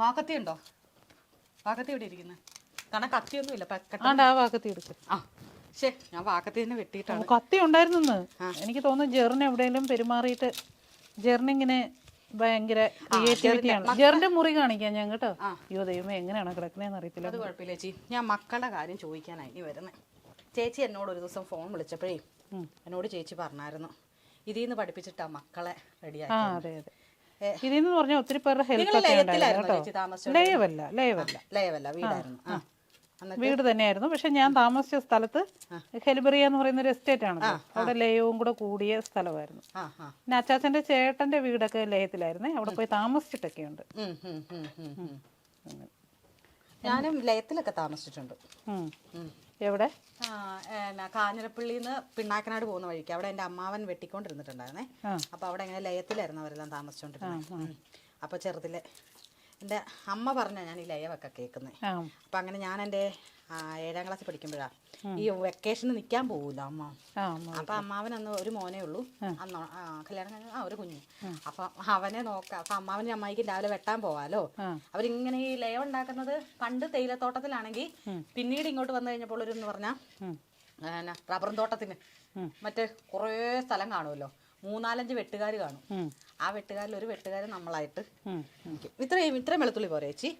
വാക്കത്തി ഉണ്ടോ വാക്കത്തി ഇവിടെ ഇരിക്കുന്നത് കാരണം കത്തിയൊന്നും ഇല്ല വാക്കത്തി ആ ഭാഗത്ത് എടുക്കും. ആ ശേ ഞാൻ വാക്കത്തി തന്നെ വെട്ടിയിട്ടാണ്. കത്തി ഉണ്ടായിരുന്നു എനിക്ക് തോന്നുന്നു ജെറിന് എവിടെയെങ്കിലും പെരുമാറിയിട്ട് ജെറിനിങ്ങനെ ഭയങ്കര ക്രിയേറ്റിവിറ്റിയാണ് ജെറിന്റെ മുറി കാണിക്കാം ഞാൻ കേട്ടോ. അയ്യോ ദൈവമേ എങ്ങനെയാണ് കിടക്കുന്നതെന്ന് അറിയത്തില്ല. അത് കുഴപ്പമില്ല ചേച്ചി. ഞാൻ മക്കളുടെ കാര്യം ചോദിക്കാനായി ഇനി വരുന്നത് ചേച്ചി എന്നോട് ഒരു ദിവസം ഫോൺ വിളിച്ചപ്പോഴേ എന്നോട് ചേച്ചി പറഞ്ഞായിരുന്നു ഇതിൽ നിന്ന് പഠിപ്പിച്ചിട്ടാ മക്കളെ റെഡിയാക്കി അതെ പറഞ്ഞാൽ ഒത്തിരി പേരുടെ ഹെൽപ്പ് ഒക്കെ ഉണ്ടായിരുന്നു ലയവല്ല ലയവല്ല. ലയവല്ല വീടായിരുന്നു. വീട് തന്നെയായിരുന്നു. പക്ഷെ ഞാൻ താമസിച്ച സ്ഥലത്ത് ഹെലിബറിയ എന്ന് പറയുന്ന ഒരു എസ്റ്റേറ്റ് ആണ് അവിടെ ലയവും കൂടെ കൂടിയ സ്ഥലമായിരുന്നു. പിന്നെ അച്ചാച്ചന്റെ ചേട്ടന്റെ വീടൊക്കെ ലയത്തിലായിരുന്നേ. അവിടെ പോയി താമസിച്ചിട്ടൊക്കെ ഉണ്ട്. ഞാനും ലയത്തിലൊക്കെ താമസിച്ചിട്ടുണ്ട്. എവിടെ? നിന്ന് പിണ്ണാക്കനാട് പോകുന്ന വഴിക്ക്. അവിടെ എന്റെ അമ്മാവൻ വെട്ടിക്കൊണ്ടിരുന്നിട്ടുണ്ടായിരുന്നേ. അപ്പൊ അപ്പോൾ അവിടെ ഇങ്ങനെ ലയത്തിലായിരുന്നു അവരെല്ലാം താമസിച്ചുകൊണ്ടിരുന്നത് അപ്പൊ അപ്പോൾ ചെറുതിലെ എന്റെ അമ്മ പറഞ്ഞ ഞാൻ ഈ ലയമൊക്കെ കേൾക്കുന്നത് അപ്പൊ അപ്പം അങ്ങനെ ഞാൻ എന്റെ ആ, ഏഴാം ക്ലാസ്സിൽ പഠിക്കുമ്പോഴാണ് ഈ വെക്കേഷന് നിൽക്കാൻ പോകൂല അമ്മ? അപ്പൊ അമ്മാവൻ അന്ന് ഒരു മോനേ ഉള്ളൂ. അന്ന് കല്യാണം കഴിഞ്ഞ ആ ഒരു കുഞ്ഞ്. അപ്പൊ അവനെ നോക്കാം. അപ്പൊ അമ്മാവനും അമ്മായിക്ക് രാവിലെ വെട്ടാൻ പോവാലോ. അവരിങ്ങനെ ഈ ലയം ഉണ്ടാക്കുന്നത് പണ്ട് തേയിലത്തോട്ടത്തിലാണെങ്കിൽ പിന്നീട് ഇങ്ങോട്ട് വന്നു കഴിഞ്ഞപ്പോൾ ഒരു എന്ന് പറഞ്ഞാൽ റബ്ബറും തോട്ടത്തിന് മറ്റേ കുറേ സ്ഥലം കാണുമല്ലോ? മൂന്നാലഞ്ച് വെട്ടുകാർ കാണും. ആ വെട്ടുകാരിൽ ഒരു വെട്ടുകാരൻ നമ്മളായിട്ട്. ഇത്രയും ഇത്രയും വെളുത്തുള്ളി പോരേച്ചി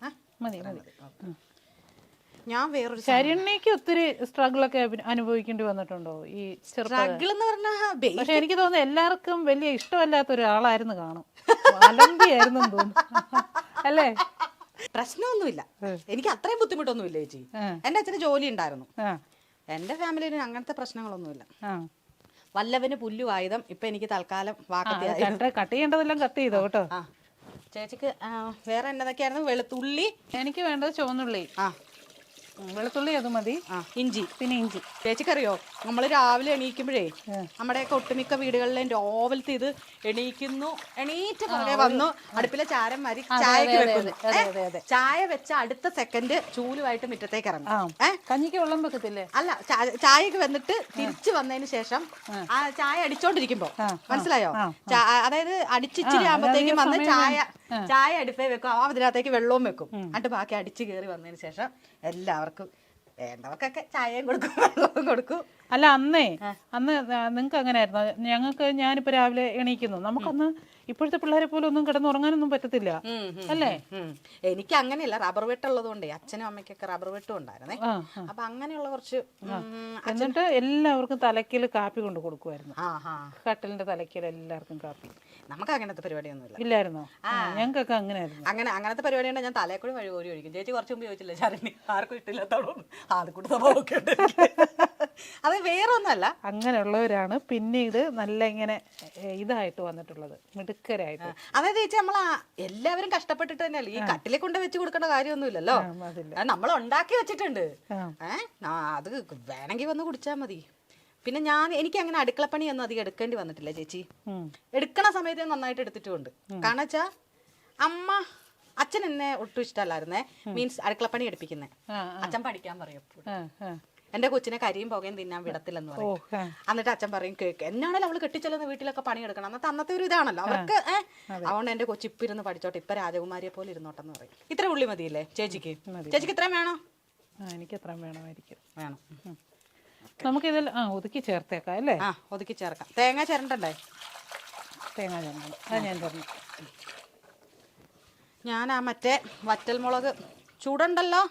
ആ മതി മതി. മതി മതി. ഞാൻ വേറൊരു ശരണ്യക്ക് ഒത്തിരി സ്ട്രഗിൾ ഒക്കെ അനുഭവിക്കേണ്ടി വന്നിട്ടുണ്ടോ? ഈ സ്ട്രഗിൾ എന്ന് പറഞ്ഞാൽ പക്ഷെ എനിക്ക് തോന്നുന്നു എല്ലാവർക്കും വലിയ ഇഷ്ടമല്ലാത്ത ഒരാളായിരുന്നു കാണും. അലമ്പിയായിരുന്നു തോന്നുന്നു. അല്ലേ? പ്രശ്നമൊന്നുമില്ല. എനിക്ക് അത്രയും ബുദ്ധിമുട്ടൊന്നുമില്ല ചേച്ചി. എന്റെ എന്റെ അച്ഛന് ജോലി ഉണ്ടായിരുന്നു. എന്റെ എന്റെ ഫാമിലിയിൽ അങ്ങനത്തെ പ്രശ്നങ്ങളൊന്നുമില്ല. വല്ലവന് പുല്ലു ആയുധം ഇപ്പൊ എനിക്ക് തൽക്കാലം കട്ട് ചെയ്യേണ്ടതെല്ലാം കട്ട് ചെയ്തോ കേട്ടോ? ചേച്ചിക്ക് വേറെ എന്നതൊക്കെയായിരുന്നു? വെളുത്തുള്ളി. എനിക്ക് വേണ്ടത് ചുവന്നുള്ളി. ആ. വെളുത്തുള്ളി അത് മതി. ആ. ഇഞ്ചി. പിന്നെ ഇഞ്ചി. ചേച്ചിക്കറിയോ? നമ്മൾ രാവിലെ എണീക്കുമ്പോഴേ നമ്മുടെയൊക്കെ ഒട്ടുമിക്ക വീടുകളിലും രാവിലത്തെ ഇത് എണീക്കുന്നു. എണീറ്റ് പുറകെ വന്നു അടുപ്പിലെ ചാരം മരി ചായക്ക് വെക്കുന്നു. അതെ, ഏ? അതെ, അതെ. ചായ വെച്ച അടുത്ത സെക്കൻഡ് ചൂലുമായിട്ട് മുറ്റത്തേക്ക് ആ. ഇറങ്ങും ഏ? കഞ്ഞിക്ക് വെള്ളം വെക്കത്തില്ലേ? അല്ല ചാ- ചായക്ക് വന്നിട്ട് തിരിച്ചു വന്നതിന് ശേഷം ആ. ചായ അടിച്ചോണ്ടിരിക്കുമ്പോ. മനസ്സിലായോ? ചാ- അതായത് അടിച്ചിച്ചിരി ആകുമ്പോഴത്തേക്കും വന്ന് ചായ ചായ അടുപ്പേ വെക്കും. ആ അതിനകത്തേക്ക് വെള്ളവും വെക്കും. എന്നിട്ട് ബാക്കി അടിച്ചു കയറി വന്നതിന് ശേഷം എല്ലാവർക്കും വേണ്ടവർക്കൊക്കെ ചായയും കൊടുക്കും വെള്ളവും കൊടുക്കും. അല്ല അന്നേ അന്ന് നിങ്ങൾക്ക് അങ്ങനെയായിരുന്നു? ഞങ്ങൾക്ക് ഞാനിപ്പോ രാവിലെ എണീക്കുന്നു. നമുക്കന്ന് ഇപ്പോഴത്തെ പിള്ളേരെ പോലെ ഒന്നും കിടന്നുറങ്ങാനൊന്നും പറ്റത്തില്ല. അല്ലേ? എനിക്ക് അങ്ങനെയല്ല റബ്ബർ വെട്ടുള്ളത് കൊണ്ടേ അച്ഛനും അമ്മയ്ക്കൊക്കെ റബ്ബർ വെട്ടും ഉണ്ടായിരുന്നേ. അപ്പൊ അങ്ങനെയുള്ള കുറച്ച് എന്നിട്ട് എല്ലാവർക്കും തലക്കിൽ കാപ്പി കൊണ്ട് കൊടുക്കുമായിരുന്നു കട്ടലിന്റെ തലക്കിൽ എല്ലാവർക്കും കാപ്പി. നമുക്ക് അങ്ങനത്തെ പരിപാടിയൊന്നുമില്ല. ഇല്ലായിരുന്നോ? ഞങ്ങൾക്കൊക്കെ അങ്ങനെയായിരുന്നു. അങ്ങനെ അങ്ങനത്തെ പരിപാടി ഞാൻ തലേക്കൂടി വഴി കോരി ഒഴിക്കും ചേച്ചി കുറച്ച് മുമ്പ് ചോദിച്ചില്ല ചരണി ആർക്കും സ്വഭാവമൊക്കെ ഉണ്ട് അത് വേറെ ഒന്നല്ല അങ്ങനെയുള്ളവരാണ് പിന്നീട് നല്ല ഇങ്ങനെ ഇതായിട്ട് വന്നിട്ടുള്ളത്. മിടുക്കരായിട്ട്. അതായത് ചേച്ചി നമ്മൾ എല്ലാവരും കഷ്ടപ്പെട്ടിട്ട് തന്നെയല്ലേ? ഈ കട്ടിലെ കൊണ്ട് വെച്ച് കൊടുക്കേണ്ട കാര്യമൊന്നുമില്ലല്ലോ? നമ്മൾ ഉണ്ടാക്കി വെച്ചിട്ടുണ്ട്. ആ. ഏഹ് അത് വേണമെങ്കിൽ വന്ന് കുടിച്ചാൽ മതി. പിന്നെ ഞാൻ എനിക്ക് അങ്ങനെ അടുക്കളപ്പണിയൊന്നും അധികം എടുക്കേണ്ടി വന്നിട്ടില്ല ചേച്ചി. എടുക്കണ സമയത്ത് നന്നായിട്ട് എടുത്തിട്ടുണ്ട് കാരണം വെച്ചാ അമ്മ അച്ഛൻ എന്നെ ഒട്ടും ഇഷ്ടമല്ലായിരുന്നേ. മീൻസ് അടുക്കളപ്പണി എടുപ്പിക്കുന്നേ. അച്ഛൻ പഠിക്കാൻ പറയും എന്റെ കൊച്ചിനെ കരിയും പുകയും തിന്നാൻ വിടത്തില്ലെന്ന് പറയും. എന്നിട്ട് അച്ഛൻ പറയും കേക്ക്. എന്നാണല്ലോ അവൾ കെട്ടിച്ചെല്ലുന്ന വീട്ടിലൊക്കെ പണിയെടുക്കണം. അന്നത്തെ അന്നത്തെ ഒരു ഇതാണല്ലോ. അവർക്ക് അതുകൊണ്ട് എന്റെ കൊച്ചി ഇപ്പൊ ഇരുന്ന് പഠിച്ചോട്ടെ. ഇപ്പൊ രാജകുമാരിയെ പോലെ ഇരുന്നോട്ടെന്ന് പറയും. ഇത്ര ഉള്ളി മതിയില്ലേ ചേച്ചിക്ക്? ചേച്ചിക്ക് ഇത്രയും വേണോ? എനിക്ക് ഇത്രയും വേണമായിരിക്കും. വേണം. നമുക്കിതിൽ ആ ഒതുക്കി ചേർത്തേക്കാം അല്ലേ? ആ ഒതുക്കി ചേർക്കാം. തേങ്ങ ചേരണ്ടേ തേങ്ങ ചേർക്കണം അത് ഞാൻ തരണം ഞാൻ ആ മറ്റേ വറ്റൽ മുളക് ചൂടുണ്ടല്ലോ?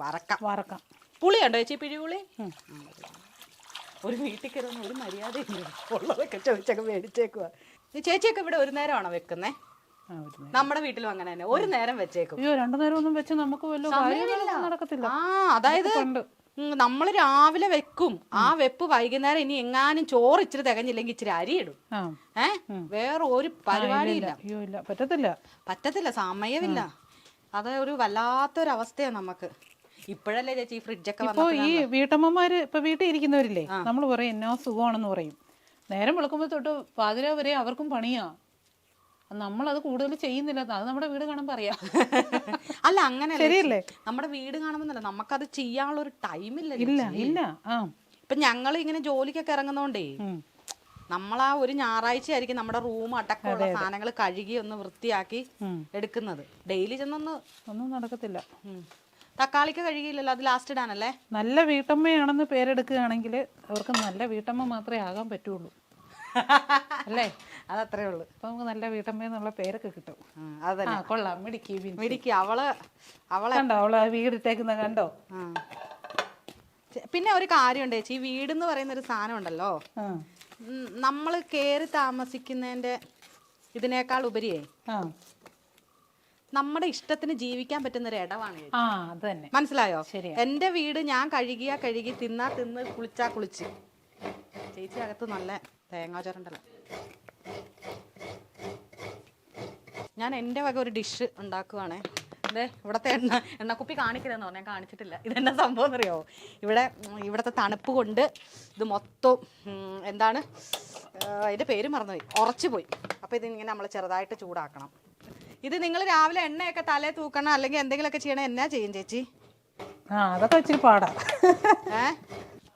വറക്കാം. വറക്കാം. പുളിയുണ്ടോ ചേച്ചി പിഴിപുളി? ഒരു വീട്ടിൽ കയറുന്ന ഒരു മര്യാദ ഉള്ളതൊക്കെ ചോദിച്ചൊക്കെ മേടിച്ചേക്കുക ഈ ചേച്ചിയൊക്കെ ഇവിടെ ഒരു നേരമാണോ വെക്കുന്നേ. നമ്മുടെ വീട്ടിലും അങ്ങനെ തന്നെ. ഒരു നേരം വെച്ചേക്കും. അയ്യോ രണ്ടു നേരം ഒന്നും വെച്ച് നമുക്ക് വല്ല നടക്കത്തില്ല. ആ അതായത് നമ്മൾ രാവിലെ വെക്കും. ആ വെപ്പ് വൈകുന്നേരം ഇനി എങ്ങാനും ചോറ് ഇച്ചിരി തികഞ്ഞില്ലെങ്കിൽ ഇച്ചിരി അരി ഇടും. ഏഹ് ഏ? വേറെ ഒരു പരിപാടിയില്ല. പറ്റത്തില്ല. പറ്റത്തില്ല സമയമില്ല. അത് ഒരു വല്ലാത്തൊരവസ്ഥയാണ് നമുക്ക്. ഇപ്പോഴല്ലേ ചേച്ചി ഫ്രിഡ്ജൊക്കെ ഇപ്പൊ വന്നപ്പോൾ ഈ വീട്ടമ്മമാര് ഇപ്പൊ വീട്ടിൽ ഇരിക്കുന്നവരില്ലേ? നമ്മൾ പറയും എന്നാ സുഖമാണെന്ന് പറയും. നേരം വെളുക്കുമ്പോൾ തൊട്ട് പാതിര വരെ അവർക്കും പണിയാ. നമ്മളത് കൂടുതൽ ചെയ്യുന്നില്ല. അത് നമ്മുടെ വീട് കാണുമ്പോൾ അറിയാം. അല്ല അങ്ങനെ ശരിയല്ലേ? നമ്മുടെ വീട് കാണുമ്പോൾ നമുക്കത് ചെയ്യാനുള്ള ഒരു ടൈമില്ല ഇല്ല ഇല്ല. ആ. ഇപ്പൊ ഞങ്ങൾ ഇങ്ങനെ ജോലിക്കൊക്കെ ഇറങ്ങുന്നോണ്ടേ. നമ്മളാ ഒരു ഞായറാഴ്ച ആയിരിക്കും നമ്മുടെ റൂം അടക്കമുള്ള സാധനങ്ങൾ കഴുകി ഒന്ന് വൃത്തിയാക്കി എടുക്കുന്നത്. ഡെയിലി ചെന്നൊന്ന് ഒന്നും നടക്കത്തില്ല. തക്കാളിക്ക് കഴുകിയില്ലല്ലോ അത് ലാസ്റ്റ് ഇടാനല്ലേ? നല്ല വീട്ടമ്മയാണെന്ന് പേരെടുക്കുകയാണെങ്കിൽ അവർക്ക് നല്ല വീട്ടമ്മ മാത്രമേ ആകാൻ പറ്റുള്ളൂ. അല്ലേ? അതത്രേ ഉള്ളൂ. അപ്പൊ നമുക്ക് നല്ല വീട്ടമ്മ എന്നുള്ള പേരൊക്കെ കിട്ടും. ഉം, ആ തന്നെ കൊള്ളാം. മിടിക്കി. മിടിക്ക്. അവൾ അവളെ കണ്ടോ? അവൾ വീടിട്ടേക്കുന്ന കണ്ടോ? പിന്നെ ഒരു കാര്യമുണ്ട് ചേച്ചി. ഈ എന്ന് പറയുന്ന ഒരു സാധനം ഉണ്ടല്ലോ? നമ്മൾ കയറി താമസിക്കുന്നതിന്റെ ഇതിനേക്കാൾ ഉപരിയേ നമ്മുടെ ഇഷ്ടത്തിന് ജീവിക്കാൻ പറ്റുന്ന ഒരു ഇടമാണ് മനസ്സിലായോ. എന്റെ വീട് ഞാൻ കഴുകിയാ കഴുകി തിന്നാ തിന്ന് കുളിച്ചാ കുളിച്ച്. ചേച്ചി അകത്ത് നല്ല തേങ്ങാച്ചോറുണ്ടല്ലോ ഞാൻ എന്റെ വക ഒരു ഡിഷ് ഉണ്ടാക്കുവാണേ. അതെ ഇവിടുത്തെ എണ്ണ എണ്ണക്കുപ്പി കാണിക്കരുതെന്ന് ഞാൻ കാണിച്ചിട്ടില്ല. ഇതെന്നാ സംഭവം എന്നറിയോ? ഇവിടെ ഇവിടുത്തെ തണുപ്പ് കൊണ്ട് ഇത് മൊത്തം എന്താണ് അതിന്റെ പേര് മറന്നുപോയി. ഉറച്ചു പോയി. അപ്പോൾ ഇതിങ്ങനെ നമ്മൾ ചെറുതായിട്ട് ചൂടാക്കണം. ഇത് നിങ്ങൾ രാവിലെ എണ്ണയൊക്കെ തലേ തൂക്കണം അല്ലെങ്കിൽ എന്തെങ്കിലുമൊക്കെ ചെയ്യണം. എന്നാ ചെയ്യും ചേച്ചി? ആ അതൊക്കെ ഇച്ചിരി പാടാ. ഏ?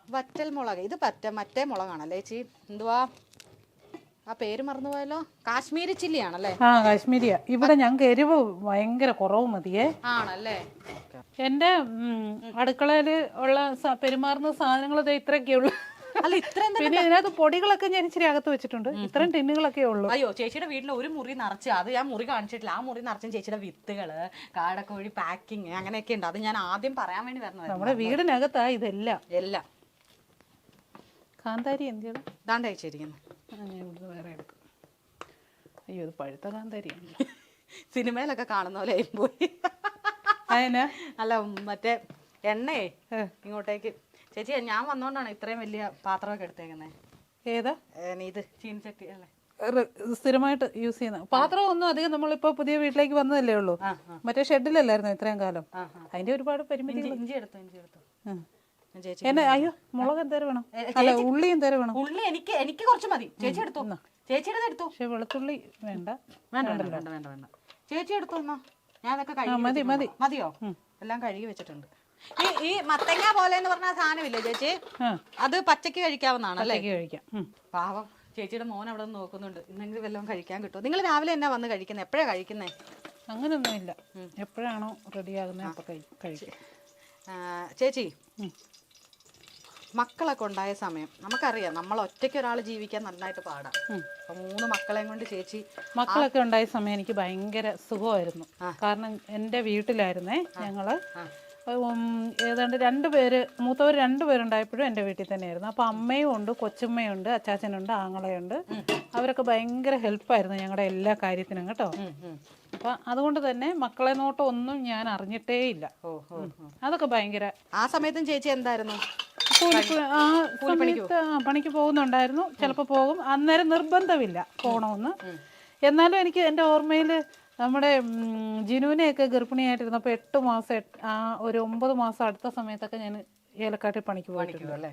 വറ്റൽ മുളക് ഇത് പറ്റ മറ്റേ മുളകാണല്ലേ ചേച്ചി? എന്തുവാ? ആ പേര് മറന്നുപോയല്ലോ? കാശ്മീരി ചില്ലി ആണല്ലേ ആ കാശ്മീരിയ. ഇവിടെ ഞങ്ങൾക്ക് എരിവ് ഭയങ്കര കുറവ് മതിയേ. ആണല്ലേ? എന്റെ അടുക്കളയിൽ ഉള്ള സ- പെരുമാറുന്ന സാധനങ്ങൾ ദേ ഇത്രയൊക്കെ ഉള്ളു. അല്ല ഇത്രയും തന്നെ- പിന്നെ ഇതിനകത്ത് പൊടികളൊക്കെ ഞാൻ ഇച്ചിരി അകത്ത് വെച്ചിട്ടുണ്ട്. ഇത്രയും ടിന്നുകളൊക്കെ ഉള്ളു. അയ്യോ ചേച്ചിയുടെ വീട്ടിൽ ഒരു മുറി നിറച്ച് അത് ഞാൻ മുറി കാണിച്ചിട്ടില്ല. ആ മുറി നിറച്ചും ചേച്ചിയുടെ വിത്തുകൾ കാടക്കോഴി പാക്കിങ് അങ്ങനെയൊക്കെ ഉണ്ട്. അത് ഞാൻ ആദ്യം പറയാൻ വേണ്ടി വരുന്നത് നമ്മുടെ വീടിനകത്താ ഇതെല്ലാം. എല്ലാം. കാന്താരി എന്തിയാണ് ദാണ്ട അയച്ചിരിക്കുന്നു. ഞാൻ ഇവിടുന്ന് വേറെ എടുക്കും. അയ്യോ ഇത് പഴുത്ത കാന്താരിയാണ് സിനിമയിലൊക്കെ കാണുന്ന പോലെ പോയി. അതിനാ അല്ല മറ്റേ എണ്ണയെ ഇങ്ങോട്ടേക്ക്. ചേച്ചി ഞാൻ വന്നോണ്ടാണ് ഇത്രയും വലിയ പാത്രമൊക്കെ എടുത്തേക്കുന്നത് ഏതാ? ഇത് ചീനച്ചട്ടി അല്ലേ? സ്ഥിരമായിട്ട് യൂസ് ചെയ്യുന്ന. പാത്രം ഒന്നും അധികം നമ്മളിപ്പോ പുതിയ വീട്ടിലേക്ക് വന്നതല്ലേ ഉള്ളൂ. മറ്റേ ഷെഡിലല്ലായിരുന്നു ഇത്രയും കാലം? അതിന്റെ ഒരുപാട് പരിമിതി ഇഞ്ചി എടുത്തു ഇഞ്ചി എടുത്തു. ചേച്ചി എന്നെ അയ്യോ മുളക് എന്തേരം വേണം? അല്ല ഉള്ളി എന്തേരം വേണം? ഉള്ളി എനിക്ക് എനിക്ക് കുറച്ച് മതി. ചേച്ചി എടുത്തു? ചേച്ചിയുടെ എടുത്തു? പക്ഷെ വെളുത്തുള്ളി വേണ്ട. വേണ്ട വേണ്ട വേണ്ട വേണ്ട വേണ്ട. ചേച്ചി എടുത്തു എന്നാ? ഞാൻ അതൊക്കെ കഴുകി മതി, മതി. മതിയോ? എല്ലാം കഴുകി വെച്ചിട്ടുണ്ട്. ഈ ഈ മത്തങ്ങ പോലെ എന്ന് പറഞ്ഞ സാധനമില്ലേ ചേച്ചി? അത് പച്ചക്ക് കഴിക്കാവുന്നതാണ് അല്ലേ? കഴിക്കാം. പാവം ചേച്ചിയുടെ മോൻ അവിടെ നിന്ന് നോക്കുന്നുണ്ട്. ഇന്നെങ്കിലും വല്ലതും കഴിക്കാൻ കിട്ടും നിങ്ങൾ രാവിലെ എന്നാ വന്ന് കഴിക്കുന്നത് എപ്പോഴാണ് കഴിക്കുന്നത് അങ്ങനൊന്നുമില്ല. എപ്പോഴാണോ റെഡിയാകുന്നത് അപ്പോൾ കഴി- കഴിക്കും. ചേച്ചി. മക്കളൊക്കെ ഉണ്ടായ സമയം. നമുക്കറിയാം നമ്മൾ ഒറ്റയ്ക്ക് ഒരാൾ ജീവിക്കാൻ നന്നായിട്ട് പാടാം. അപ്പൊ മൂന്ന് മക്കളെയും കൊണ്ട് ചേച്ചി മക്കളൊക്കെ ഉണ്ടായ സമയം എനിക്ക് ഭയങ്കര സുഖമായിരുന്നു. കാരണം എന്റെ വീട്ടിലായിരുന്നേ ഞങ്ങൾ ഏതാണ്ട് രണ്ട് പേര് മൂത്തവർ രണ്ട് പേരുണ്ടായപ്പോഴും എന്റെ വീട്ടിൽ തന്നെയായിരുന്നു. അപ്പോൾ അമ്മയും ഉണ്ട് കൊച്ചുമ്മയുണ്ട് അച്ചാച്ചനുണ്ട് ആങ്ങളയുണ്ട്. അവരൊക്കെ ഭയങ്കര ഹെൽപ്പായിരുന്നു ഞങ്ങളുടെ എല്ലാ കാര്യത്തിനും കേട്ടോ. ഉം. അതുകൊണ്ട് തന്നെ മക്കളെ നോട്ടം ഒന്നും ഞാൻ അറിഞ്ഞിട്ടേ ഇല്ല. അതൊക്കെ ഭയങ്കര ആ സമയത്തും ചേച്ചി എന്തായിരുന്നു? ആ സമയത്ത് ആ പണിക്ക് പോകുന്നുണ്ടായിരുന്നു. ചിലപ്പോൾ പോകും. അന്നേരം നിർബന്ധമില്ല പോകണമെന്ന് എന്നാലും എനിക്ക് എന്റെ ഓർമ്മയിൽ നമ്മുടെ ജിനുവിനെയൊക്കെ ഗർഭിണിയായിട്ടിരുന്നപ്പോൾ എട്ട് മാസം ആ ഒരു ഒമ്പത് മാസം അടുത്ത സമയത്തൊക്കെ ഞാൻ ഏലക്കാട്ടിൽ പണിക്ക് പോയിട്ടുണ്ട്. അല്ലേ?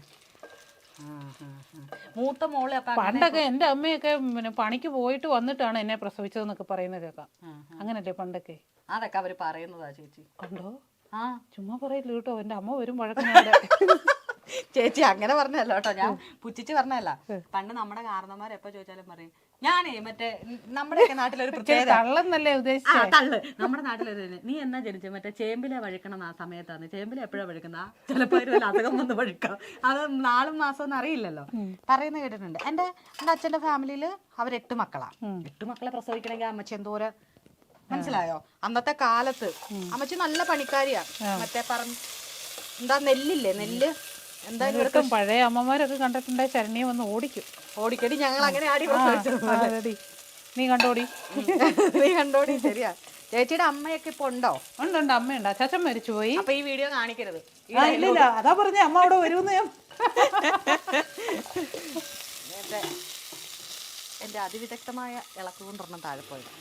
ആ, ആ, ആ. മൂത്ത മോൾ പണ്ടൊക്കെ എന്റെ അമ്മയൊക്കെ പിന്നെ പണിക്ക് പോയിട്ട് വന്നിട്ടാണ് എന്നെ പ്രസവിച്ചതെന്നൊക്കെ പറയുന്നത് കേൾക്കാം അങ്ങനല്ലേ പണ്ടൊക്കെ? അതൊക്കെ അവർ പറയുന്നതാ ചേച്ചി. കണ്ടോ? ആ. ചുമ്മാ പറയില്ല കേട്ടോ. എന്റെ അമ്മ വരും വഴക്കിനാടെ ചേച്ചി അങ്ങനെ പറഞ്ഞല്ലോ കേട്ടോ. ഞാൻ പുച്ഛിച്ച് പറഞ്ഞല്ല പണ്ട് നമ്മുടെ കാരണന്മാർ എപ്പോ ചോദിച്ചാലും പറയും ഞാനേ മറ്റേ നമ്മുടെ നാട്ടിലൊരു പ്രത്യേകത. തള്ളെന്നല്ലേ തള്ളു. നമ്മുടെ നാട്ടിലൊരു. നീ എന്നാ ജനിച്ചത് മറ്റേ ചേമ്പിലെ വഴുക്കണം ആ സമയത്താണ് ചേമ്പിലെ എപ്പോഴാ വഴുക്കുന്ന ചിലപ്പോ ഒരു അസുഖം വന്ന് വഴുക്കാം. അത് നാളും മാസം ഒന്നും അറിയില്ലല്ലോ. പറയുന്ന കേട്ടിട്ടുണ്ട്. എന്റെ എന്റെ അച്ഛന്റെ ഫാമിലിയിൽ അവർ എട്ട് മക്കളാ. എട്ട് മക്കളെ പ്രസവിക്കണമെങ്കിൽ അമ്മച്ചി എന്തോര മനസ്സിലായോ? അന്നത്തെ കാലത്ത് അമ്മച്ചി നല്ല പണിക്കാരിയാ. മറ്റേ പറ എന്താ നെല്ലില്ലേ? നെല്ല് എന്താ ഇവർക്ക്? പഴയ അമ്മമാരൊക്കെ കണ്ടിട്ടുണ്ടായി ശരണ്യം വന്ന് ഓടിക്കും. ഓടിക്കടി ഞങ്ങൾ അങ്ങനെ ആടി ready. നീ കണ്ടോടി? നീ കണ്ടോടി ശരിയാ. ചേച്ചിയുടെ അമ്മയൊക്കെ ഇപ്പൊ ഉണ്ടോ? ഉണ്ട് ഉണ്ട് അമ്മയുണ്ട്. മരിച്ചു പോയി അപ്പൊ ഈ വീഡിയോ കാണിക്കരുത്. ഇല്ല അതാ പറഞ്ഞ അമ്മ അവിടെ വരുമെന്ന് ഞാൻ. എന്റെ അതിവിദഗ്ധമായ ഇളക്ക് കൊണ്ടൊരെണ്ണം താഴെ പോയത്.